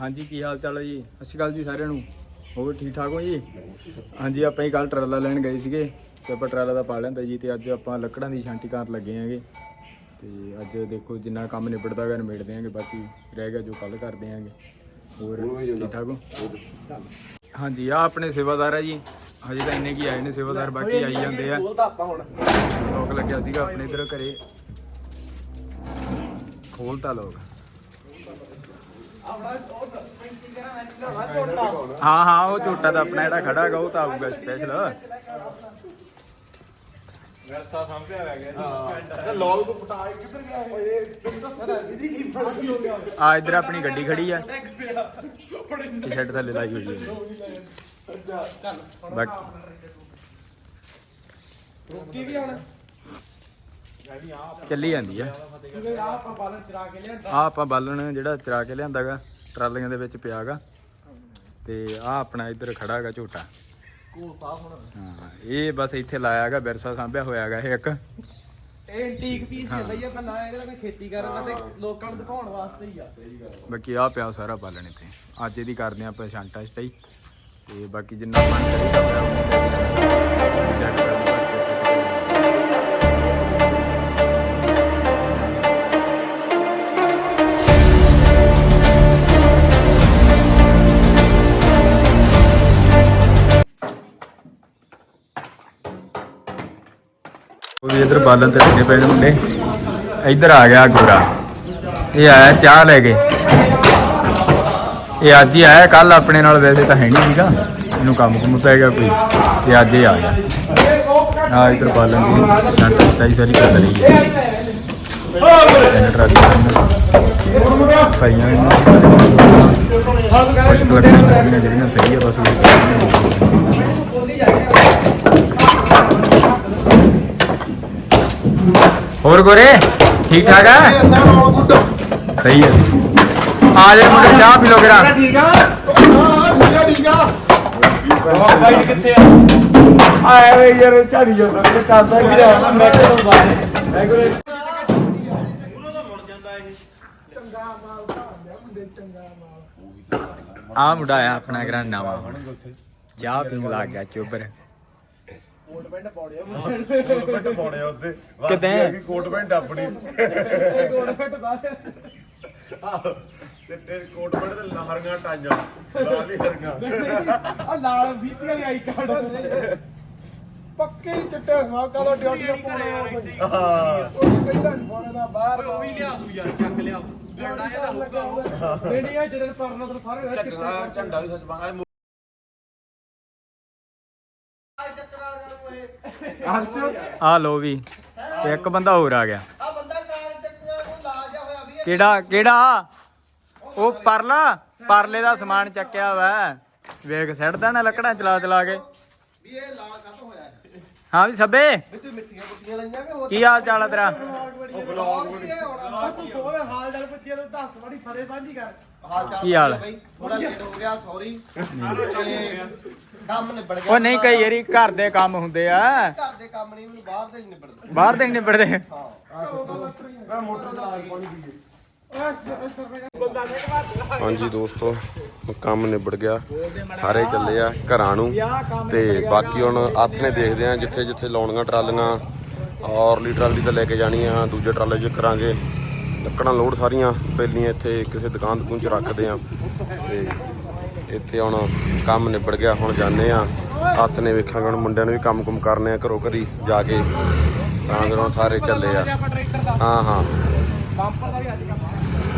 ਹਾਂਜੀ, ਕੀ ਹਾਲ ਚਾਲ ਹੈ ਜੀ? ਸਤਿ ਸ਼੍ਰੀ ਅਕਾਲ ਜੀ ਸਾਰਿਆਂ ਨੂੰ। ਹੋਰ ਠੀਕ ਠਾਕ ਹੋ ਜੀ? ਹਾਂਜੀ, ਆਪਾਂ ਹੀ ਕੱਲ ਟਰਾਲਾ ਲੈਣ ਗਏ ਸੀਗੇ ਤੇ ਆਪਾਂ ਟਰਾਲਾ ਦਾ ਪਾ ਲੈਂਦਾ ਜੀ ਤੇ ਅੱਜ ਆਪਾਂ ਲੱਕੜਾਂ ਦੀ ਛਾਂਟੀ ਕਰਨ ਲੱਗੇ ਆਂਗੇ। ਤੇ ਅੱਜ ਦੇਖੋ ਜਿੰਨਾ ਕੰਮ ਨਿਬੜਦਾ ਗਾ ਨਿਬੇੜਦੇ ਆਂਗੇ ਬਾਕੀ ਰਹਿ ਗਿਆ ਜੋ ਕੱਲ ਕਰਦੇ ਆਂਗੇ ਹੋਰ ਠੀਕ ਠਾਕ ਹੋ? ਹਾਂਜੀ ਆ ਆਪਣੇ ਸੇਵਾਦਾਰ ਆ ਜੀ। ਹਜੇ ਤਾਂ ਇੰਨੇ ਕੀ ਆਏ ਨੇ ਸੇਵਾਦਾਰ, ਬਾਕੀ ਆਈ ਜਾਂਦੇ ਆ। ਲੋਕ ਲੱਗਿਆ ਸੀਗਾ ਆਪਣੇ ਇਧਰ ਘਰੇ। ਖੋਲਤਾ ਲੋਕ ਆਪਣਾ ਉਹ ਪੈਂਟਿੰਗ ਕਰਾਂ ਮੈਂ ਚਲਾਉਣਾ ਝੋਟਾ ਹਾਂ ਹਾਂ ਉਹ ਝੋਟਾ ਤਾਂ ਆਪਣਾ ਜਿਹੜਾ ਖੜਾ ਹੈਗਾ ਉਹ ਤਾਂ ਆਊਗਾ ਸਪੈਸ਼ਲ ਵਰਸਾ ਸਾਹਮਣੇ ਰਹਿ ਗਿਆ ਜੀ। ਲੋਗ ਤੋਂ ਪਟਾ ਕੇ ਕਿੱਧਰ ਗਿਆ ਓਏ ਤੈਨੂੰ ਤਾਂ ਸਰ ਇਹਦੀ ਕੀ ਫੜ ਹੋ ਗਿਆ ਆ ਇਧਰ ਆਪਣੀ ਗੱਡੀ ਖੜੀ ਆ। ਟੀ ਸ਼ਰਟ ਥੱਲੇ ਲਾਈ ਹੋਈ ਹੈ ਬਾਕੀ ਰੁਕੀ ਵੀ ਹੁਣ? ਚੱਲੀ ਜਾਂਦੀ ਆ। ਕਿਉਂਕਿ ਆ ਆਪਾਂ ਬਾਲਣ ਚਰਾ ਕੇ ਲਿਆਂਦਾ ਆ ਆਪਾਂ ਬਾਲਣ ਜਿਹੜਾ ਚਰਾ ਕੇ ਲਿਆਂਦਾਗਾ ਟਰਾਲੀਆਂ ਦੇ ਵਿੱਚ ਪਿਆਗਾ ਤੇ ਆ ਆਪਣਾ ਇੱਧਰ ਖੜਾਗਾ ਝੋਟਾ। ਕੋ ਸਾਫ਼ ਹੁਣ ਹਾਂ ਇਹ ਬਸ ਇੱਥੇ ਲਾਇਆਗਾ ਬਿਰਸਾ ਸਾਂਭਿਆ ਹੋਇਆਗਾ ਇਹ ਇੱਕ। ਇਹ ਐਂਟੀਕ ਪੀਸ ਹੈ ਬਈ ਆਪਾਂ ਨਾ ਇਹਦੇ ਨਾਲ ਕੋਈ ਖੇਤੀ ਕਰਨ ਵਾਸਤੇ ਲੋਕਾਂ ਨੂੰ ਦਿਖਾਉਣ ਵਾਸਤੇ ਹੀ ਆ। ਬਾਕੀ ਆ ਪਿਆ ਸਾਰਾ ਬਾਲਣ ਇੱਥੇ। ਅੱਜ ਇਹਦੀ ਕਰਦੇ ਆਪਾਂ ਛਾਂਟਾ ਸਟਾਈ ਤੇ ਬਾਕੀ ਜਿੰਨਾ ਮਨ ਉਹ ਚੈੱਕ ਕਰ ਇਧਰ ਬਾਲਣ ਤੇ ਲੱਗੇ ਪਏ ਨੇ ਮੁੰਡੇ। ਇੱਧਰ ਆ ਗਿਆ ਗੋਰਾ। ਇਹ ਆਇਆ ਚਾਹ ਲੈ ਕੇ। ਇਹ ਅੱਜ ਹੀ ਆਇਆ ਕੱਲ ਆਪਣੇ ਨਾਲ ਵੈਸੇ ਤਾਂ ਹੈ ਨਹੀਂ ਸੀਗਾ। ਇਹਨੂੰ ਕੰਮ ਕੁਮ ਪੈ ਗਿਆ ਕੋਈ, ਤੇ ਅੱਜ ਹੀ ਆ ਗਿਆ। ਆ ਇਧਰ ਬਾਲਣ ਦੀ ਸ਼ੰਟ ਸਟਾਈ ਸਾਰੀ ਕਰ ਰਹੀ ਹੈ। ਭਾਈਆਂ ਇਹਨਾਂ ਕੁਛ ਕੁ ਲੱਕੜਾਂ ਲੱਗੀਆਂ ਜਿਹੜੀਆਂ ਸਹੀ ਆ, ਬਸ ਉਹ ਹੋਰ ਗੋਰੇ ਠੀਕ ਠਾਕ ਆ? ਸਹੀ ਹੈ ਆ ਜਾ ਮੁੰਡੇ ਚਾਹ ਪੀ ਲੋ ਗਰਾ ਠੀਕ ਆ ਠੀਕ ਆ। ਠੀਕ ਆ ਬਾਈ ਕਿੱਥੇ ਆ? ਆਏ ਵੇ ਯਾਰ ਝਾੜੀ ਜਾਂਦਾ ਤੇ ਕਰਦਾ ਕੀ ਆ। ਮੈਂ ਕੋਲ ਬਾਹਰ। ਮੈਂ ਕੋਲ ਆ ਮੁੰਡਾ ਆ ਆਪਣਾ ਗਰਾ ਨਵਾਂ ਹੁਣ। ਚਾਹ ਪੀਣ ਲੱਗ ਗਿਆ ਚੋਬਰ। ਕੋਟ ਪੈਂਟ ਪਾਉੜਿਆ ਕੋਟ ਪੈਂਟ ਪਾਉਣੇ ਆ ਉੱਤੇ ਕਿਤੇ? ਬਾਕੀ ਹੈਗੀ ਕੋਟ ਪੈਂਟ ਆਪਣੀ ਕੋਟ ਪੈਂਟ ਬਾਹਰ। ਆਹੋ, ਤੇ ਤੇਰੇ ਕੋਟ ਪੈਂਟ ਤੇ ਲਹਰੀਆਂ ਟਾਈਆਂ ਲਾਲ ਹੀ ਹਰੀਆਂ ਆ ਲਾਲ ਫੀਤੀ ਵਾਲੀ ਆਈ ਕਾਰਡ ਪੱਕੇ ਹੀ ਚਿੱਟੇ ਸਵਾ ਕਦੋਂ ਡਿਊਟੀਆਂ ਪਾਉਣੇ ਹਾਂ ਉਹ ਪਹਿਲਾਂ ਨਹੀਂ ਪਾਉਣੇ ਦਾ ਬਾਹਰ ਉਹ ਵੀ ਲਿਆ ਦੂ ਯਾਰ ਚੱਕ ਲਿਆ। ਲੜਾ ਇਹਦਾ ਹੋਊਗਾ ਰੇਡੀਆਂ ਜਿਹੜੇ ਪਰਨਾ ਤੋਂ ਸਾਰੇ ਝੰਡਾ ਝੰਡਾ ਵੀ ਸੱਚ ਮੰਗਾ ਆ ਲੋ ਵੀ, ਤੇ ਇੱਕ ਬੰਦਾ ਹੋਰ ਆ ਗਿਆ। ਆ ਬੰਦਾ ਕਾਲ ਚੱਕਿਆ ਉਹ ਲਾ ਹੋਇਆ ਵੀ ਕਿਹੜਾ ਕਿਹੜਾ? ਉਹ ਪਰਲਾ, ਪਰਲੇ ਦਾ ਸਮਾਨ ਚੱਕਿਆ ਵਾ ਵੇਖ ਸੱਟਦਾ ਨਾ ਲੱਕੜਾਂ ਚਲਾ ਚਲਾ ਕੇ। ਵੀ ਇਹ ਲਾ ਹੈ ਵੀ ਸੱਬੇ? ਵੀ ਤੂੰ ਮਿੱਟੀਆਂ ਪੁੱਟੀਆਂ ਲਈਆਂ ਕਿ ਹੋਰ ਕੀ ਹਾਲ ਚਾਲ ਆ ਤੇਰਾ? ਉਹ ਬਲੌਗ ਤੂੰ ਕੋਲ ਹਾਲ ਚਾਲ ਪੁੱਛਿਆ ਤੂੰ ਦੱਸ ਬੜੀ ਫਰੇ ਸਾਂਝੀ ਕਰ ਹਾਲ ਚਾਲ ਕੀ ਹਾਲ ਬਈ ਥੋੜਾ ਲੇਟ ਹੋ ਗਿਆ ਸੌਰੀ ਕੰਮ ਨਿਬੜ ਗਿਆ ਉਹ ਨਹੀਂ ਕਈ ਵਾਰੀ ਘਰ ਦੇ ਕੰਮ ਹੁੰਦੇ ਆ। ਘਰ ਦੇ ਕੰਮ ਨਹੀਂ ਮੈਨੂੰ ਬਾਹਰ ਦੇ ਹੀ ਨਿਬੜਦੇ ਬਾਹਰ ਦੇ ਨੀ ਨਿਬੜਦੇ ਹਾਂਜੀ ਦੋਸਤੋ ਕੰਮ ਨਿਬੜ ਗਿਆ, ਸਾਰੇ ਚੱਲੇ ਆ ਘਰਾਂ ਨੂੰ ਤੇ ਬਾਕੀ ਹੁਣ ਹੱਥ ਨੇ ਦੇਖਦੇ ਆ ਜਿੱਥੇ ਜਿੱਥੇ ਲਾਉਣੀਆਂ ਟਰਾਲੀਆਂ, ਔਰਲੀ ਟਰਾਲੀ ਤਾਂ ਲੈ ਕੇ ਜਾਣੀਆਂ ਦੂਜੇ ਟਰਾਲੇ 'ਚ ਕਰਾਂਗੇ। ਲੱਕੜਾਂ ਲੋਡ ਸਾਰੀਆਂ, ਪਹਿਲੀਆਂ ਇੱਥੇ ਕਿਸੇ ਦੁਕਾਨ ਦੁਕਾਨ 'ਚ ਰੱਖਦੇ ਆ। ਤੇ ਇੱਥੇ ਹੁਣ ਕੰਮ ਨਿਬੜ ਗਿਆ, ਹੁਣ ਜਾਂਦੇ ਆ। ਹੱਥ ਨੇ ਵੇਖਾਂਗੇ, ਹੁਣ ਮੁੰਡਿਆਂ ਨੂੰ ਵੀ ਕੰਮ ਕੁਮ ਕਰਨੇ ਆ ਘਰੋਂ ਘਰੀ ਜਾ ਕੇ। ਤਾਂ ਫਿਰ ਸਾਰੇ ਚੱਲੇ ਆ। ਹਾਂ ਹਾਂ। ਬੰਪਰ ਦਾ ਵੀ ਅੱਜ ਕੰਮ